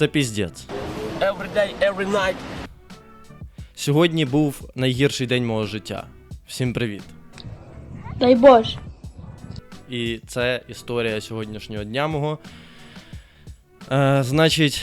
Це піздець. Every day, every night. Сьогодні був найгірший день мого життя. Всім привіт. Дай Боже. І це історія сьогоднішнього дня мого. Е, значить,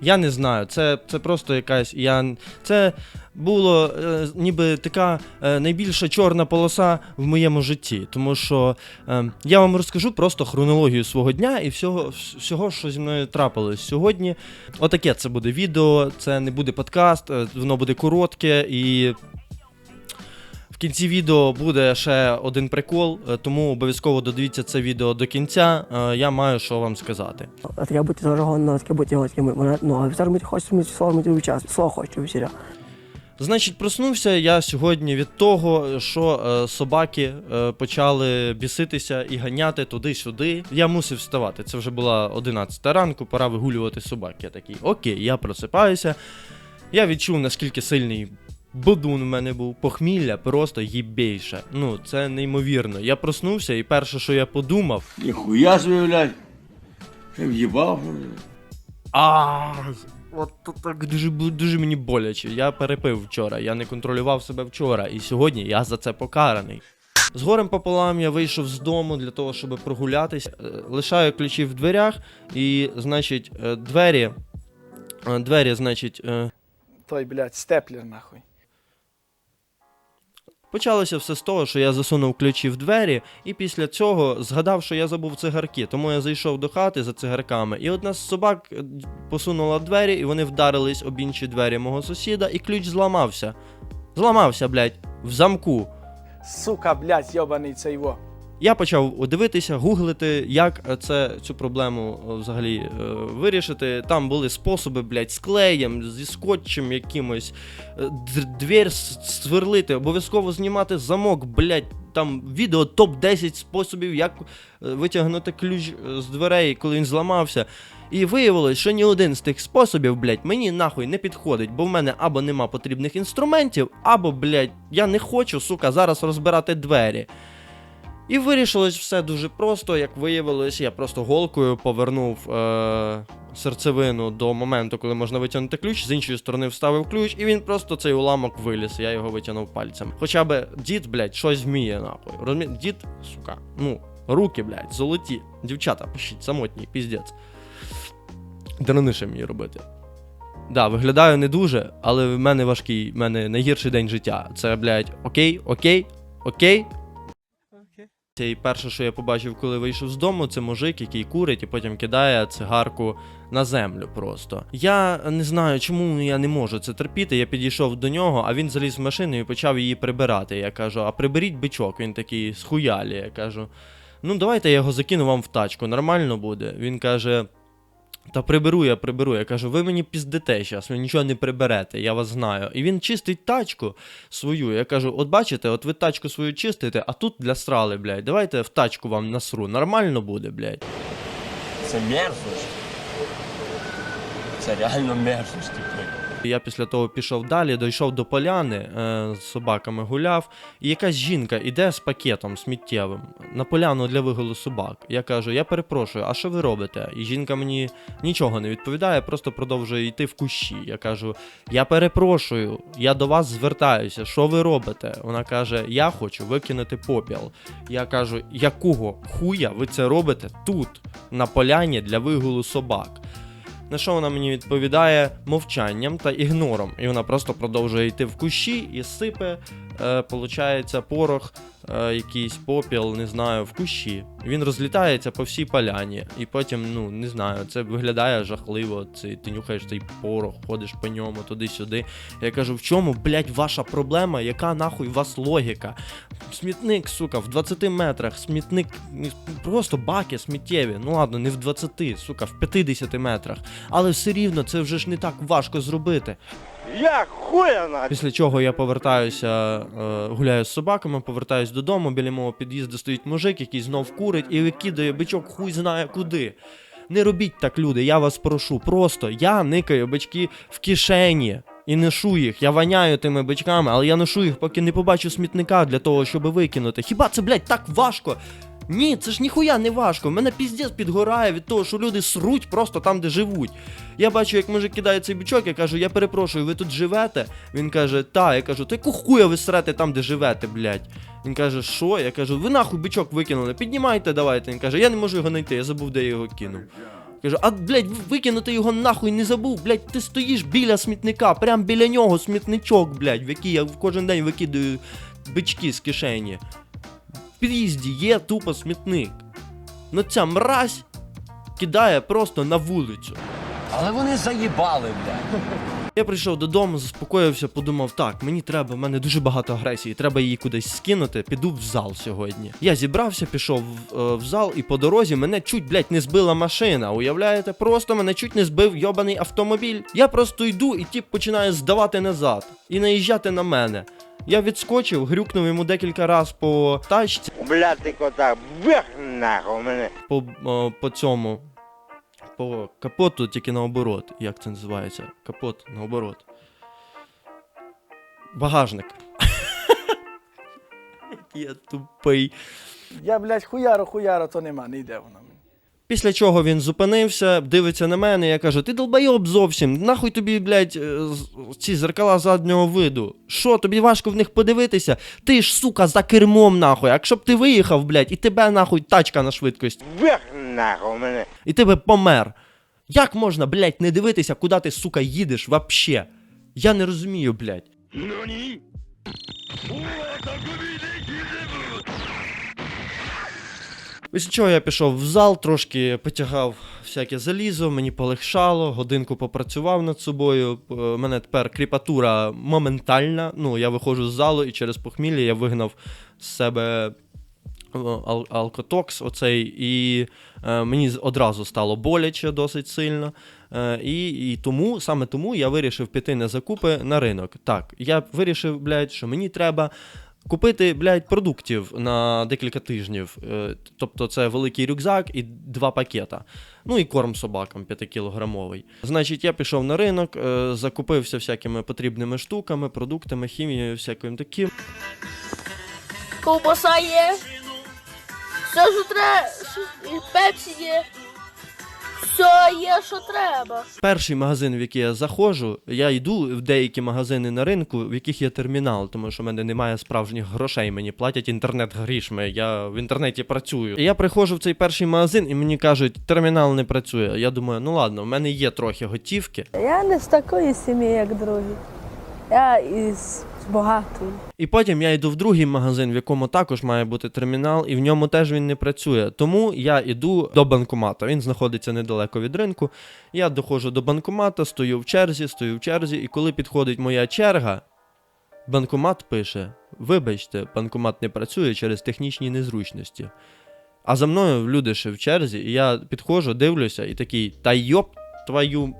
я не знаю, це, це просто якась. Я, це було е, ніби така е, найбільша чорна полоса в моєму житті. Тому що е, я вам розкажу просто хронологію свого дня і всього, всього, що зі мною трапилось сьогодні. Отаке це буде відео, це не буде подкаст, е, воно буде коротке і. Кінці відео буде ще один прикол, е, тому обов'язково додивіться це відео до кінця. е, Я маю що вам сказати. Бути зажигано, таке бути його такими. Ну а зараз ми хочемо ми слово час, слово хочу всіря. Значить, проснувся я сьогодні від того, що е, собаки е, почали біситися і ганяти туди-сюди. Я мусив вставати. Це вже була 11 ранку, пора вигулювати собак. Я такий, окей, я просипаюся. Я відчув, наскільки сильний бодун в мене був. Похмілля просто їбейше. Ну, це неймовірно. Я проснувся, і перше, що я подумав, Ніхуя собі, блядь. Ти в'їбав. А, от то так дуже дуже мені боляче. Я перепив вчора, я не контролював себе вчора, і сьогодні я за це покараний. З горем пополам я вийшов з дому для того, щоб прогулятися. Е, Лишаю ключі в дверях, і, значить, е, двері. е, Двері, значить, Той, блядь, степлер нахуй. Почалося все з того, що я засунув ключі в двері, і після цього згадав, що я забув цигарки. Тому я зайшов до хати за цигарками, і одна з собак е, посунула двері, і вони вдарились об інші двері мого сусіда, і ключ зламався. Зламався, блядь, в замку. Сука, блядь, йобаний цей во. Я почав дивитися, гуглити, як е, це цю проблему е, взагалі е, вирішити. Там були способи, блядь, з клеєм, зі скотчем якимось, е, двір сверлити, обов'язково знімати замок, блядь. Там відео топ-10 способів, як витягнути ключ з дверей, коли він зламався. І виявилось, що ні один з тих способів, блядь, мені нахуй не підходить, бо в мене або нема потрібних інструментів, або, блядь, я не хочу, сука, зараз розбирати двері. І вирішилось все дуже просто. Як виявилось, я просто голкою повернув е- серцевину до моменту, коли можна витягнути ключ, з іншої сторони вставив ключ, і він просто цей уламок виліз. Я його витягнув пальцем. Хоча би дід, блядь, щось вміє, нахуй. Розумі... Дід, сука, ну, руки, блядь, золоті. Дівчата, пишіть, самотні, піздець. Дранише мені робити. Да, виглядаю не дуже, але в мене важкий, в мене найгірший день життя. Це, блядь, окей, окей, окей, і перше, що я побачив, коли вийшов з дому, це мужик, який курить і потім кидає цигарку на землю просто. Я не знаю, чому я не можу це терпіти. Я підійшов до нього, а він заліз в машину і почав її прибирати. Я кажу, а приберіть бичок. Він такий схуялі. Я кажу, ну давайте я його закину вам в тачку, нормально буде. Він каже. Та приберу я, приберу. Я кажу, ви мені піздите зараз, ви нічого не приберете, я вас знаю. І він чистить тачку свою. Я кажу, от бачите, от ви тачку свою чистите, а тут для страли, блядь. Давайте в тачку вам насру. Нормально буде, блядь. Це мерзость. Це реально мерзость, блядь. Я після того пішов далі, дійшов до поляни, е, з собаками гуляв, і якась жінка іде з пакетом сміттєвим на поляну для вигулу собак. Я кажу, я перепрошую, а що ви робите? І жінка мені нічого не відповідає, просто продовжує йти в кущі. Я кажу, я перепрошую, я до вас звертаюся, що ви робите? Вона каже, я хочу викинути попіл. Я кажу, якого хуя ви це робите тут, на поляні для вигулу собак? На що вона мені відповідає мовчанням та ігнором. І вона просто продовжує йти в кущі і сипе, е, получається, порох, е, якийсь попіл, не знаю, в кущі. Він розлітається по всій поляні. І потім, ну, не знаю, це виглядає жахливо. Це, ти нюхаєш цей порох, ходиш по ньому туди-сюди. Я кажу, в чому, блядь, ваша проблема? Яка нахуй у вас логіка? Смітник, сука, в 20 метрах, смітник, просто баки сміттєві. Ну ладно, не в 20, сука, в 50 метрах. Але все рівно це вже ж не так важко зробити. Я хуяна! Після чого я повертаюся, е, гуляю з собаками, повертаюсь додому. Біля мого під'їзду стоїть мужик, який знов курить і викидає бичок хуй знає куди. Не робіть так, люди, я вас прошу. Просто я никаю бички в кишені. І ношу їх, я воняю тими бичками, але я ношу їх, поки не побачу смітника для того, щоб викинути. Хіба це, блядь, так важко? Ні, це ж ніхуя не важко. Мене піздець підгорає від того, що люди сруть просто там, де живуть. Я бачу, як мужик кидає цей бічок, я кажу, я перепрошую, ви тут живете? Він каже, та, я кажу, та яку хуя ви срете там, де живете, блядь. Він каже, що? Я кажу, ви нахуй бичок викинули, піднімайте, давайте. Він каже, я не можу його знайти, я забув, де я його кинув. Кажу, а блядь, викинути його нахуй не забув, блядь, ти стоїш біля смітника, прям біля нього смітничок, блядь, в який я кожен день викидаю бички з кишені. Під'їзді є тупо смітник. Ну ця мразь кидає просто на вулицю. Але вони заїбали, блядь. Я прийшов додому, заспокоївся, подумав, так, мені треба, в мене дуже багато агресії, треба її кудись скинути, піду в зал сьогодні. Я зібрався, пішов в, е, в зал, і по дорозі мене чуть, блядь, не збила машина. Уявляєте? Просто мене чуть не збив йобаний автомобіль. Я просто йду, і тіп починає здавати назад і наїжджати на мене. Я відскочив, грюкнув йому декілька разів по тачці, Блядь, ти кота, бех нахуй мене. по, о, по цьому. По капоту, тільки наоборот. Як це називається? Капот наоборот. Багажник. Я тупий. Я, блядь, хуяро, хуяро, то нема, не йде вона. Після чого він зупинився, дивиться на мене, я кажу, ти долбайоб зовсім, нахуй тобі, блядь, е, ці зеркала заднього виду. Що, тобі важко в них подивитися? Ти ж, сука, за кермом, нахуй. Якщо б ти виїхав, блядь, і тебе нахуй тачка на швидкості. Нахуй мене. і ти би помер. Як можна, блядь, не дивитися, куди ти, сука, їдеш вообще? Я не розумію, блядь. Після чого я пішов в зал, трошки потягав всяке залізо, мені полегшало, годинку попрацював над собою. У мене тепер кріпатура моментальна. Ну, я виходжу з залу і через похмілля я вигнав з себе ал- алкотокс оцей, і е, мені одразу стало боляче досить сильно. Е, і, і тому, саме тому я вирішив піти на закупи на ринок. Так, я вирішив, блядь, що мені треба. Купити, блядь, продуктів на декілька тижнів. Е, Тобто це великий рюкзак і два пакета. Ну і корм собакам 5-кілограмовий. Значить, я пішов на ринок, е, закупився всякими потрібними штуками, продуктами, хімією, всяким таким. Ковбаса є. Все, що треба. Пепсі є. Все є, що треба. Перший магазин, в який я заходжу, я йду в деякі магазини на ринку, в яких є термінал, тому що в мене немає справжніх грошей, мені платять інтернет грішми, я в інтернеті працюю. І я приходжу в цей перший магазин і мені кажуть, термінал не працює. Я думаю, ну ладно, в мене є трохи готівки. Я не з такої сім'ї, як другі. Я із багатої. І потім я йду в другий магазин, в якому також має бути термінал, і в ньому теж він не працює. Тому я йду до банкомата. Він знаходиться недалеко від ринку. Я доходжу до банкомата, стою в черзі, стою в черзі, і коли підходить моя черга, банкомат пише: Вибачте, банкомат не працює через технічні незручності. А за мною люди ще в черзі, і я підходжу, дивлюся, і такий, та йоп Твою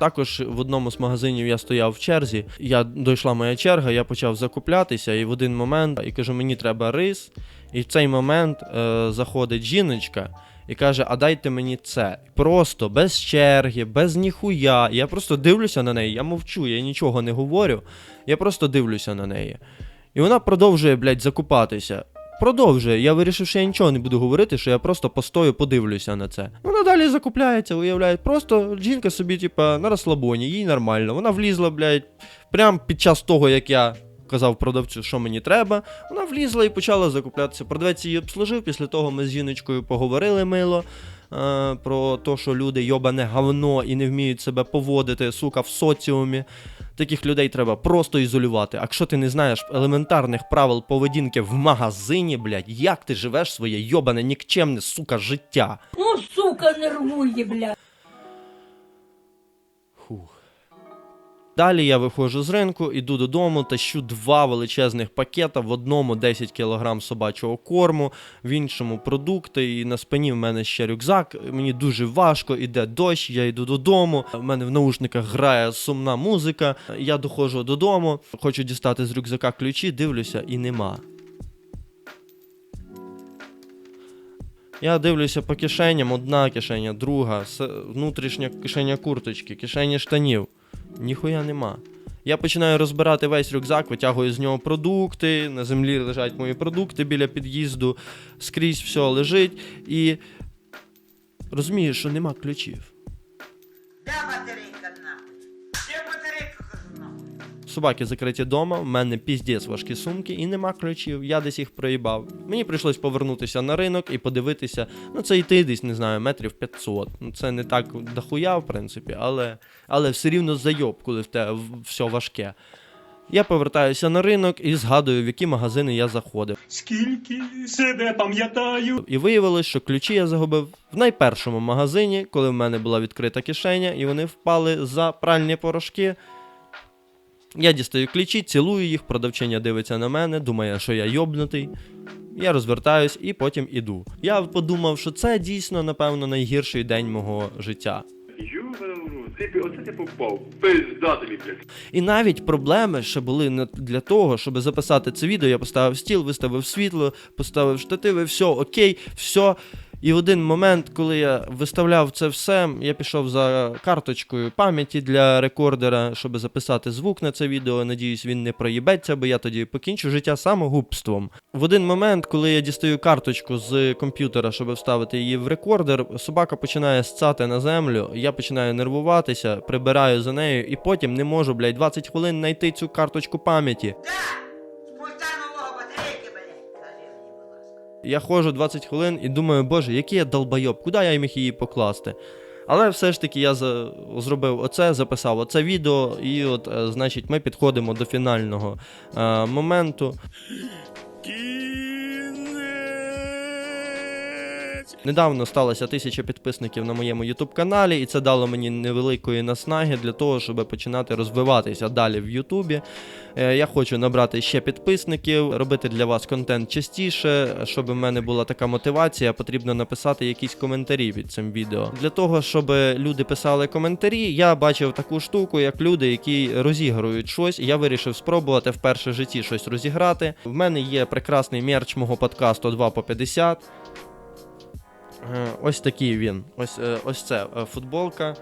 Також в одному з магазинів я стояв в черзі. Я дійшла моя черга, я почав закуплятися, і в один момент і кажу, мені треба рис. І в цей момент е, заходить жіночка і каже: А дайте мені це. Просто без черги, без ніхуя. Я просто дивлюся на неї, я мовчу, я нічого не говорю. Я просто дивлюся на неї. І вона продовжує, блядь, закупатися. Продовжує. Я вирішив, що я нічого не буду говорити, що я просто постою, подивлюся на це. Вона далі закупляється, уявляє. Просто жінка собі, типа, на розслабоні, їй нормально. Вона влізла, блядь, прямо під час того, як я казав продавцю, що мені треба. Вона влізла і почала закуплятися. Продавець її обслужив. Після того ми з жіночкою поговорили мило. Е, Про те, що люди йобане говно і не вміють себе поводити, сука, в соціумі. Таких людей треба просто ізолювати. А якщо ти не знаєш елементарних правил поведінки в магазині, блядь, як ти живеш своє йобане нікчемне, сука, життя? Ну, сука, нервує, блядь. Фух. Далі я виходжу з ринку, іду додому, тащу два величезних пакета. В одному 10 кг собачого корму, в іншому продукти. І на спині в мене ще рюкзак. Мені дуже важко, іде дощ, я йду додому. В мене в наушниках грає сумна музика. Я доходжу додому, хочу дістати з рюкзака ключі, дивлюся і нема. Я дивлюся по кишеням, одна кишеня, друга, внутрішня кишеня курточки, кишені штанів. Ніхуя нема. Я починаю розбирати весь рюкзак, витягую з нього продукти. На землі лежать мої продукти біля під'їзду, скрізь все лежить. І розумію, що нема ключів. Собаки закриті вдома, в мене піздець важкі сумки і нема ключів, я десь їх проїбав. Мені прийшлось повернутися на ринок і подивитися. Ну, це йти десь, не знаю, метрів 500. Ну, це не так дохуя, в принципі, але, але все рівно зайоб, коли в те все важке. Я повертаюся на ринок і згадую, в які магазини я заходив. Скільки себе пам'ятаю. І виявилось, що ключі я загубив в найпершому магазині, коли в мене була відкрита кишеня, і вони впали за пральні порошки. Я дістаю ключі, цілую їх, продавчиня дивиться на мене, думає, що я йобнутий. Я розвертаюсь і потім іду. Я подумав, що це дійсно, напевно, найгірший день мого життя. Оце попав. І навіть проблеми ще були не для того, щоб записати це відео. Я поставив стіл, виставив світло, поставив штативи, все окей, все. І в один момент, коли я виставляв це все, я пішов за карточкою пам'яті для рекордера, щоб записати звук на це відео. Надіюсь, він не проїбеться, бо я тоді покінчу життя самогубством. В один момент, коли я дістаю карточку з комп'ютера, щоб вставити її в рекордер, собака починає сцати на землю, я починаю нервуватися, прибираю за нею, і потім не можу, блядь, 20 хвилин знайти цю карточку пам'яті. Пульта Я ходжу 20 хвилин і думаю, боже, який я долбайоб, куди я міг її покласти? Але все ж таки я за... зробив оце, записав оце відео, і от, е, значить, ми підходимо до фінального е, моменту. Недавно сталося тисяча підписників на моєму YouTube каналі, і це дало мені невеликої наснаги для того, щоб починати розвиватися далі в Ютубі. Е, Я хочу набрати ще підписників, робити для вас контент частіше. Щоб в мене була така мотивація, потрібно написати якісь коментарі під цим відео. Для того, щоб люди писали коментарі, я бачив таку штуку, як люди, які розігрують щось. Я вирішив спробувати вперше в житті щось розіграти. В мене є прекрасний мерч мого подкасту 2 по 50. Е, Ось такий він. Ось, е, ось це е, футболка.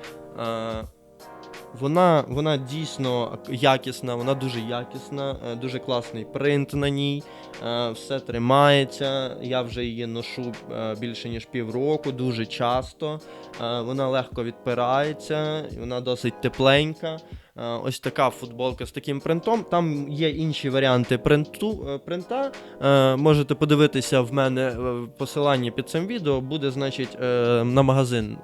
Вона, вона дійсно якісна, вона дуже якісна, дуже класний принт на ній. Все тримається. Я вже її ношу більше ніж півроку, дуже часто. Вона легко відпирається, вона досить тепленька. Е, Ось така футболка з таким принтом. Там є інші варіанти принту, е, принта. Е, Можете подивитися в мене в посиланні під цим відео. Буде, значить, на магазин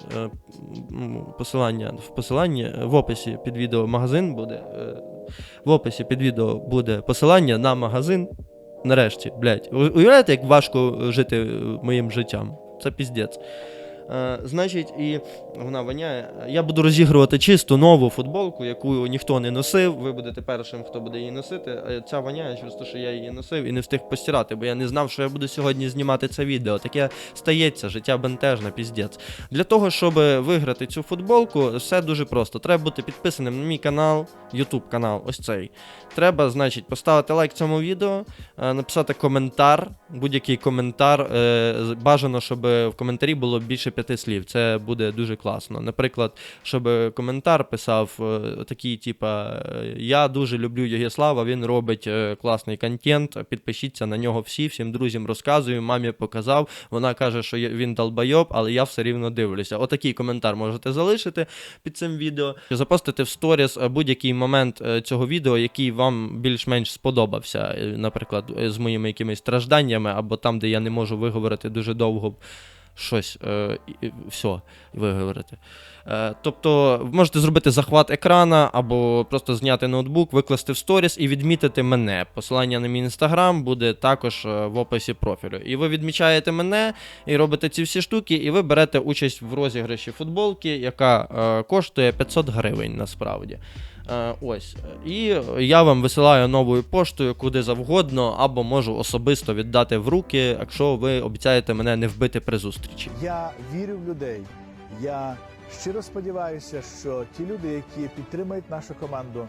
посилання в посиланні в описі під відео магазин буде. В описі під відео буде посилання на магазин. Нарешті, блядь. Уявляєте, як важко жити моїм життям? Це піздець. Е, значить, і вона воняє. Я буду розігрувати чисту нову футболку, яку ніхто не носив. Ви будете першим, хто буде її носити. Ця воняє через те, що я її носив і не встиг постирати, бо я не знав, що я буду сьогодні знімати це відео. Таке стається, життя бентежне, піздець. Для того, щоб виграти цю футболку, все дуже просто. Треба бути підписаним на мій канал, YouTube канал, ось цей. Треба, значить, поставити лайк цьому відео, е, написати коментар, будь-який коментар. е, Бажано, щоб в коментарі було більше п'яти слів. Це буде дуже класно. Наприклад, щоб коментар писав е, такий, типа, я дуже люблю Єгіслава, він робить е, класний контент. Підпишіться на нього всі, всім друзям розказую, мамі показав. Вона каже, що він долбойоб, але я все рівно дивлюся. Отакий коментар можете залишити під цим відео. Запостити в сторіс е, будь-який момент цього відео, який вам більш-менш сподобався. Наприклад, з моїми якимись стражданнями, або там, де я не можу виговорити дуже довго щось, е, і, все, виговорити. Е, тобто, можете зробити захват екрана, або просто зняти ноутбук, викласти в сторіс і відмітити мене. Посилання на мій інстаграм буде також е, в описі профілю. І ви відмічаєте мене і робите ці всі штуки, і ви берете участь в розіграші футболки, яка е, коштує 500 гривень насправді. Е, ось. І я вам висилаю новою поштою куди завгодно, або можу особисто віддати в руки, якщо ви обіцяєте мене не вбити при зустрічі. Я вірю в людей. Я щиро сподіваюся, що ті люди, які підтримують нашу команду,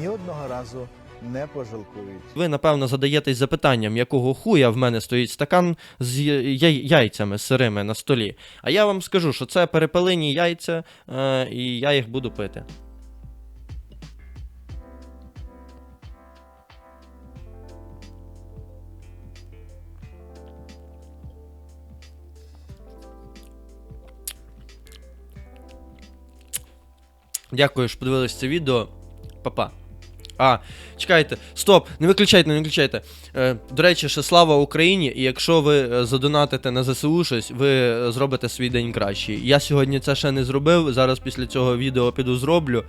ні одного разу не пожалкують. Ви, напевно, задаєтесь запитанням, якого хуя в мене стоїть стакан з яй- яйцями сирими на столі. А я вам скажу, що це перепелині яйця, е, і я їх буду пити. Дякую, що подивились це відео. Па-па. А, чекайте, стоп, не виключайте, не виключайте. Е, до речі, ще слава Україні, і якщо ви е, задонатите на ЗСУ щось, ви е, зробите свій день кращий. Я сьогодні це ще не зробив. Зараз після цього відео піду зроблю.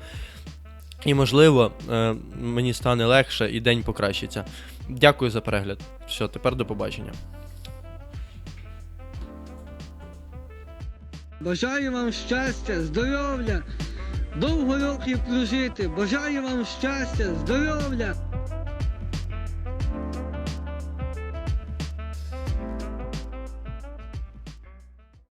І можливо, е, мені стане легше і день покращиться. Дякую за перегляд. Все, тепер до побачення. Бажаю вам щастя, здоров'я, довго років прожити. Бажаю вам щастя, здоров'я.